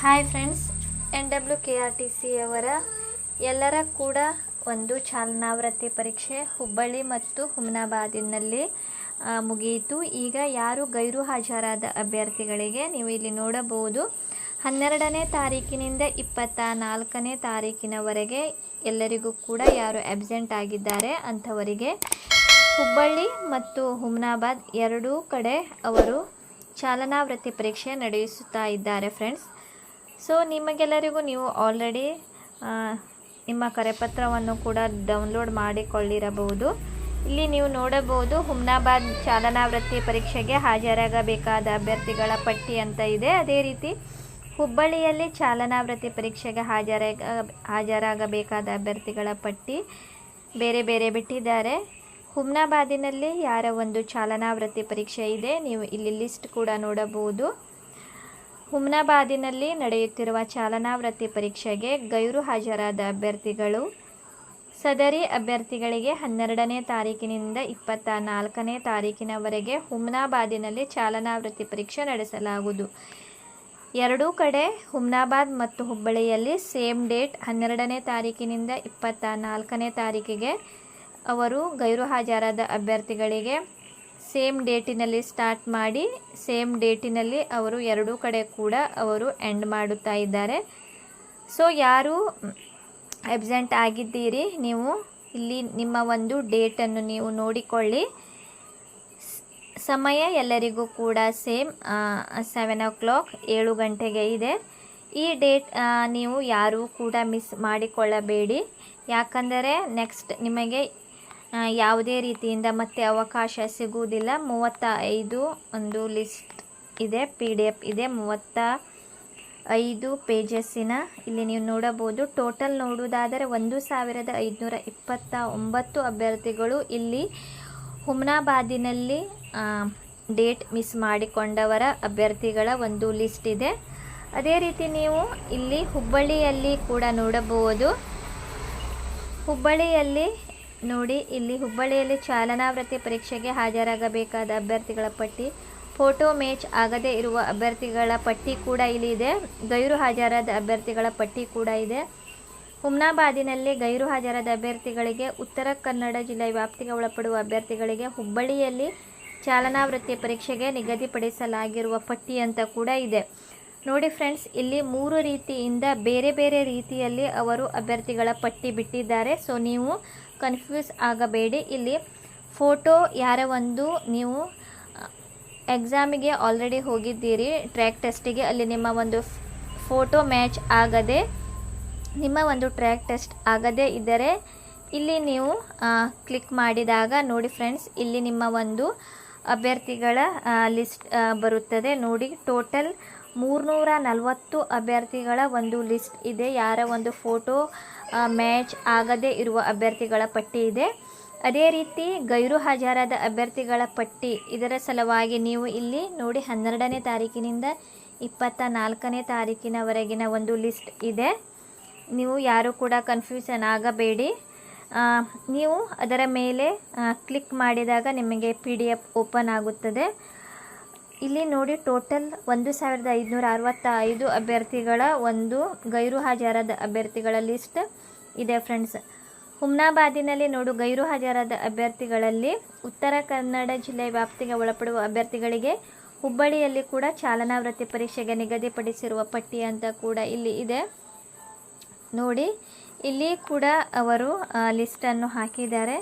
Hi friends N W K R T C ಅವರ ಎಲ್ಲರ ಕೂಡ ಒಂದು ಚಾಲನಾವೃತ್ತಿ ಪರೀಕ್ಷೆ ಹುಬ್ಬಳ್ಳಿ ಮತ್ತು ಹುಮ್ನಾಬಾದಿನಲ್ಲಿ ಮುಗಿಯಿತು. ಈಗ ಯಾರು ಗೈರು ಹಾಜರಾದ ಅಭ್ಯರ್ಥಿಗಳಿಗೆ ನೀವು ಇಲ್ಲಿ ನೋಡಬಹುದು. ಹನ್ನೆರಡನೇ ತಾರೀಕಿನಿಂದ ಇಪ್ಪತ್ತ ನಾಲ್ಕನೇ ತಾರೀಕಿನವರೆಗೆ ಎಲ್ಲರಿಗೂ ಕೂಡ ಯಾರು ಅಬ್ಸೆಂಟ್ ಆಗಿದ್ದಾರೆ ಅಂಥವರಿಗೆ ಹುಬ್ಬಳ್ಳಿ ಮತ್ತು ಹುಮ್ನಾಬಾದ್ ಎರಡೂ ಕಡೆ ಅವರು ಚಾಲನಾವೃತ್ತಿ ಪರೀಕ್ಷೆ ನಡೆಸುತ್ತಾ ಇದ್ದಾರೆ ಫ್ರೆಂಡ್ಸ್ ಸೊ ನಿಮಗೆಲ್ಲರಿಗೂ ನೀವು ಆಲ್ರೆಡಿ ನಿಮ್ಮ ಕರೆಪತ್ರವನ್ನು ಕೂಡ ಡೌನ್ಲೋಡ್ ಮಾಡಿಕೊಳ್ಳಿರಬಹುದು. ಇಲ್ಲಿ ನೀವು ನೋಡಬಹುದು ಹುಮ್ನಾಬಾದ್ ಚಾಲನಾವೃತ್ತಿ ಪರೀಕ್ಷೆಗೆ ಹಾಜರಾಗಬೇಕಾದ ಅಭ್ಯರ್ಥಿಗಳ ಪಟ್ಟಿ ಅಂತ ಇದೆ. ಅದೇ ರೀತಿ, ಹುಬ್ಬಳ್ಳಿಯಲ್ಲಿ ಚಾಲನಾವೃತ್ತಿ ಪರೀಕ್ಷೆಗೆ ಹಾಜರಾಗ, ಹಾಜರಾಗಬೇಕಾದ ಅಭ್ಯರ್ಥಿಗಳ ಪಟ್ಟಿ ಬೇರೆ ಬೇರೆ ಬಿಟ್ಟಿದ್ದಾರೆ. ಹುಮ್ನಾಬಾದಿನಲ್ಲಿ ಯಾರ ಒಂದು ಚಾಲನಾವೃತ್ತಿ ಪರೀಕ್ಷೆ ಇದೆ. ನೀವು ಇಲ್ಲಿ ಲಿಸ್ಟ್ ಕೂಡ ನೋಡಬಹುದು. ಹುಮ್ನಾಬಾದಿನಲ್ಲಿ ನಡೆಯುತ್ತಿರುವ ಚಾಲನಾವೃತ್ತಿ ಪರೀಕ್ಷೆಗೆ ಗೈರು ಹಾಜರಾದ ಅಭ್ಯರ್ಥಿಗಳು. ಸದರಿ ಅಭ್ಯರ್ಥಿಗಳಿಗೆ ಹನ್ನೆರಡನೇ ತಾರೀಕಿನಿಂದ ಇಪ್ಪತ್ತ ನಾಲ್ಕನೇ ತಾರೀಕಿನವರೆಗೆ ಹುಮ್ನಾಬಾದಿನಲ್ಲಿ ಚಾಲನಾವೃತ್ತಿ ಪರೀಕ್ಷೆ ನಡೆಸಲಾಗುವುದು. ಎರಡೂ ಕಡೆ ಹುಮ್ನಾಬಾದ್ ಮತ್ತು ಹುಬ್ಬಳ್ಳಿಯಲ್ಲಿ ಸೇಮ್ ಡೇಟ್ ಹನ್ನೆರಡನೇ ತಾರೀಕಿನಿಂದ ಇಪ್ಪತ್ತ ನಾಲ್ಕನೇ ತಾರೀಕಿಗೆ ಅವರು ಗೈರು ಹಾಜರಾದ ಅಭ್ಯರ್ಥಿಗಳಿಗೆ ಸೇಮ್ ಡೇಟಿನಲ್ಲಿ ಸ್ಟಾರ್ಟ್ ಮಾಡಿ, ಸೇಮ್ ಡೇಟಿನಲ್ಲಿ ಅವರು ಎರಡೂ ಕಡೆ ಕೂಡ ಅವರು ಎಂಡ್ ಮಾಡುತ್ತಾ ಇದ್ದಾರೆ. ಸೊ, ಯಾರು ಅಬ್ಸೆಂಟ್ ಆಗಿದ್ದೀರಿ, ನೀವು ಇಲ್ಲಿ ನಿಮ್ಮ ಒಂದು ಡೇಟನ್ನು ನೀವು ನೋಡಿಕೊಳ್ಳಿ. ಸಮಯ ಎಲ್ಲರಿಗೂ ಕೂಡ ಸೇಮ್ ಸೆವೆನ್ ಓ ಕ್ಲಾಕ್ ಏಳು ಗಂಟೆಗೆ ಇದೆ. ಈ ಡೇಟ್ ನೀವು ಯಾರೂ ಕೂಡ ಮಿಸ್ ಮಾಡಿಕೊಳ್ಳಬೇಡಿ. ಯಾಕಂದರೆ ನೆಕ್ಸ್ಟ್ ನಿಮಗೆ ಯಾವುದೇ ರೀತಿಯಿಂದ ಮತ್ತೆ ಅವಕಾಶ ಸಿಗುವುದಿಲ್ಲ. ಮೂವತ್ತ ಐದು ಒಂದು ಲಿಸ್ಟ್ ಇದೆ, ಪಿ ಡಿ ಎಫ್ ಇದೆ. ಮೂವತ್ತ ಐದು ಪೇಜಸ್ಸಿನ ಇಲ್ಲಿ ನೀವು ನೋಡಬಹುದು. ಟೋಟಲ್ ನೋಡುವುದಾದರೆ ಒಂದು ಸಾವಿರದ ಐದುನೂರ ಇಪ್ಪತ್ತ ಒಂಬತ್ತು ಅಭ್ಯರ್ಥಿಗಳು ಇಲ್ಲಿ ಹುಮ್ನಾಬಾದಿನಲ್ಲಿ ಡೇಟ್ ಮಿಸ್ ಮಾಡಿಕೊಂಡವರ ಅಭ್ಯರ್ಥಿಗಳ ಒಂದು ಲಿಸ್ಟ್ ಇದೆ. ಅದೇ ರೀತಿ ನೀವು ಇಲ್ಲಿ ಹುಬ್ಬಳ್ಳಿಯಲ್ಲಿ ಕೂಡ ನೋಡಬಹುದು. ಹುಬ್ಬಳ್ಳಿಯಲ್ಲಿ ನೋಡಿ, ಇಲ್ಲಿ ಹುಬ್ಬಳ್ಳಿಯಲ್ಲಿ ಚಾಲನಾವೃತ್ತಿ ಪರೀಕ್ಷೆಗೆ ಹಾಜರಾಗಬೇಕಾದ ಅಭ್ಯರ್ಥಿಗಳ ಪಟ್ಟಿ. ಫೋಟೋ ಮ್ಯಾಚ್ ಆಗದೇ ಇರುವ ಅಭ್ಯರ್ಥಿಗಳ ಪಟ್ಟಿ ಕೂಡ ಇಲ್ಲಿ ಇದೆ. ಗೈರು ಹಾಜರಾದ ಅಭ್ಯರ್ಥಿಗಳ ಪಟ್ಟಿ ಕೂಡ ಇದೆ. ಹುಮ್ನಾಬಾದಿನಲ್ಲಿ ಗೈರು ಹಾಜರಾದ ಅಭ್ಯರ್ಥಿಗಳಿಗೆ ಉತ್ತರ ಕನ್ನಡ ಜಿಲ್ಲೆ ವ್ಯಾಪ್ತಿಗೆ ಒಳಪಡುವ ಅಭ್ಯರ್ಥಿಗಳಿಗೆ ಹುಬ್ಬಳ್ಳಿಯಲ್ಲಿ ಚಾಲನಾವೃತ್ತಿ ಪರೀಕ್ಷೆಗೆ ನಿಗದಿಪಡಿಸಲಾಗಿರುವ ಪಟ್ಟಿ ಅಂತ ಕೂಡ ಇದೆ. ನೋಡಿ ಫ್ರೆಂಡ್ಸ್, ಇಲ್ಲಿ ಮೂರು ರೀತಿಯಿಂದ ಬೇರೆ ಬೇರೆ ರೀತಿಯಲ್ಲಿ ಅವರು ಅಭ್ಯರ್ಥಿಗಳ ಪಟ್ಟಿ ಬಿಟ್ಟಿದ್ದಾರೆ. ಸೊ ನೀವು ಕನ್ಫ್ಯೂಸ್ ಆಗಬೇಡಿ. ಇಲ್ಲಿ ಫೋಟೋ ಯಾರ ಒಂದು, ನೀವು ಎಕ್ಸಾಮಿಗೆ ಆಲ್ರೆಡಿ ಹೋಗಿದ್ದೀರಿ. ಟ್ರ್ಯಾಕ್ ಟೆಸ್ಟಿಗೆ ಅಲ್ಲಿ ನಿಮ್ಮ ಒಂದು ಫೋಟೋ ಮ್ಯಾಚ್ ಆಗದೆ, ನಿಮ್ಮ ಒಂದು ಟ್ರ್ಯಾಕ್ ಟೆಸ್ಟ್ ಆಗದೇ ಇದ್ದರೆ, ಇಲ್ಲಿ ನೀವು ಕ್ಲಿಕ್ ಮಾಡಿದಾಗ ನೋಡಿ ಫ್ರೆಂಡ್ಸ್, ಇಲ್ಲಿ ನಿಮ್ಮ ಒಂದು ಅಭ್ಯರ್ಥಿಗಳ ಲಿಸ್ಟ್ ಬರುತ್ತದೆ. ನೋಡಿ ಟೋಟಲ್ ಮೂರ್ನೂರ ನಲವತ್ತು ಅಭ್ಯರ್ಥಿಗಳ ಒಂದು ಲಿಸ್ಟ್ ಇದೆ. ಯಾರ ಒಂದು ಫೋಟೋ ಮ್ಯಾಚ್ ಆಗದೇ ಇರುವ ಅಭ್ಯರ್ಥಿಗಳ ಪಟ್ಟಿ ಇದೆ. ಅದೇ ರೀತಿ ಗೈರು ಹಾಜರಾದ ಅಭ್ಯರ್ಥಿಗಳ ಪಟ್ಟಿ ಇದರ ಸಲುವಾಗಿ ನೀವು ಇಲ್ಲಿ ನೋಡಿ ಹನ್ನೆರಡನೇ ತಾರೀಕಿನಿಂದ ಇಪ್ಪತ್ತ ನಾಲ್ಕನೇ ತಾರೀಕಿನವರೆಗಿನ ಒಂದು ಲಿಸ್ಟ್ ಇದೆ. ನೀವು ಯಾರು ಕೂಡ ಕನ್ಫ್ಯೂಷನ್ ಆಗಬೇಡಿ. ನೀವು ಅದರ ಮೇಲೆ ಕ್ಲಿಕ್ ಮಾಡಿದಾಗ ನಿಮಗೆ ಪಿ ಡಿ ಎಫ್ ಓಪನ್ ಆಗುತ್ತದೆ. ಇಲ್ಲಿ ನೋಡಿ ಟೋಟಲ್ ಒಂದು ಸಾವಿರದ ಐದುನೂರ ಅರವತ್ತ ಐದು ಅಭ್ಯರ್ಥಿಗಳ ಒಂದು ಗೈರು ಹಾಜರಾದ ಅಭ್ಯರ್ಥಿಗಳ ಲಿಸ್ಟ್ ಇದೆ ಫ್ರೆಂಡ್ಸ್. ಹುಮ್ನಾಬಾದಿನಲ್ಲಿ ನೋಡು, ಗೈರು ಹಾಜರಾದ ಅಭ್ಯರ್ಥಿಗಳಲ್ಲಿ ಉತ್ತರ ಕನ್ನಡ ಜಿಲ್ಲೆ ವ್ಯಾಪ್ತಿಗೆ ಒಳಪಡುವ ಅಭ್ಯರ್ಥಿಗಳಿಗೆ ಹುಬ್ಬಳ್ಳಿಯಲ್ಲಿ ಕೂಡ ಚಾಲನಾವೃತ್ತಿ ಪರೀಕ್ಷೆಗೆ ನಿಗದಿಪಡಿಸಿರುವ ಪಟ್ಟಿ ಅಂತ ಕೂಡ ಇಲ್ಲಿ ಇದೆ. ನೋಡಿ, ಇಲ್ಲಿ ಕೂಡ ಅವರು ಲಿಸ್ಟನ್ನು ಹಾಕಿದ್ದಾರೆ.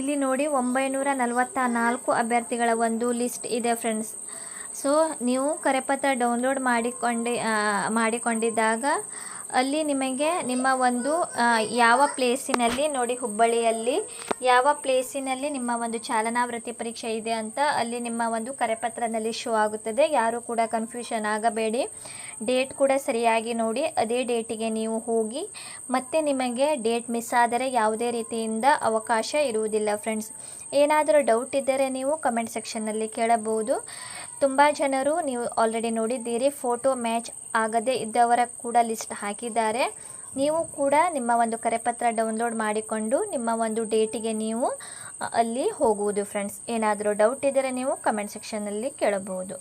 ಇಲ್ಲಿ ನೋಡಿ ಒಂಬೈನೂರ ನಲವತ್ತ ನಾಲ್ಕು ಅಭ್ಯರ್ಥಿಗಳ ಒಂದು ಲಿಸ್ಟ್ ಇದೆ ಫ್ರೆಂಡ್ಸ್. ಸೊ ನೀವು ಕರೆಪತ್ರ ಡೌನ್ಲೋಡ್ ಮಾಡಿಕೊಂಡಿ ಮಾಡಿಕೊಂಡಿದ್ದಾಗ ಅಲ್ಲಿ ನಿಮಗೆ ನಿಮ್ಮ ಒಂದು ಯಾವ ಪ್ಲೇಸಿನಲ್ಲಿ ನೋಡಿ ಹುಬ್ಬಳ್ಳಿಯಲ್ಲಿ, ಯಾವ ಪ್ಲೇಸಿನಲ್ಲಿ ನಿಮ್ಮ ಒಂದು ಚಾಲನಾವೃತ್ತಿ ಪರೀಕ್ಷೆ ಇದೆ ಅಂತ ಅಲ್ಲಿ ನಿಮ್ಮ ಒಂದು ಕರೆಪತ್ರದಲ್ಲಿ ಶೋ ಆಗುತ್ತದೆ. ಯಾರು ಕೂಡ ಕನ್ಫ್ಯೂಷನ್ ಆಗಬೇಡಿ. ಡೇಟ್ ಕೂಡ ಸರಿಯಾಗಿ ನೋಡಿ, ಅದೇ ಡೇಟಿಗೆ ನೀವು ಹೋಗಿ, ಮತ್ತೆ ನಿಮಗೆ ಡೇಟ್ ಮಿಸ್ ಆದರೆ ಯಾವುದೇ ರೀತಿಯಿಂದ ಅವಕಾಶ ಇರುವುದಿಲ್ಲ ಫ್ರೆಂಡ್ಸ್ ಏನಾದರೂ ಡೌಟ್ ಇದ್ದರೆ ನೀವು ಕಮೆಂಟ್ ಸೆಕ್ಷನ್ನಲ್ಲಿ ಕೇಳಬಹುದು. ತುಂಬ ಜನರು ನೀವು ಆಲ್ರೆಡಿ ನೋಡಿದ್ದೀರಿ ಫೋಟೋ ಮ್ಯಾಚ್ ಆಗದೇ ಇದ್ದವರ ಕೂಡ ಲಿಸ್ಟ್ ಹಾಕಿದ್ದಾರೆ. ನೀವು ಕೂಡ ನಿಮ್ಮ ಒಂದು ಕರೆಪತ್ರ ಡೌನ್ಲೋಡ್ ಮಾಡಿಕೊಂಡು ನಿಮ್ಮ ಒಂದು ಡೇಟಿಗೆ ನೀವು, ಅಲ್ಲಿ ಹೋಗುವುದು ಫ್ರೆಂಡ್ಸ್ ಏನಾದರೂ ಡೌಟ್ ಇದ್ದರೆ ನೀವು ಕಮೆಂಟ್ ಸೆಕ್ಷನ್ನಲ್ಲಿ ಕೇಳಬಹುದು.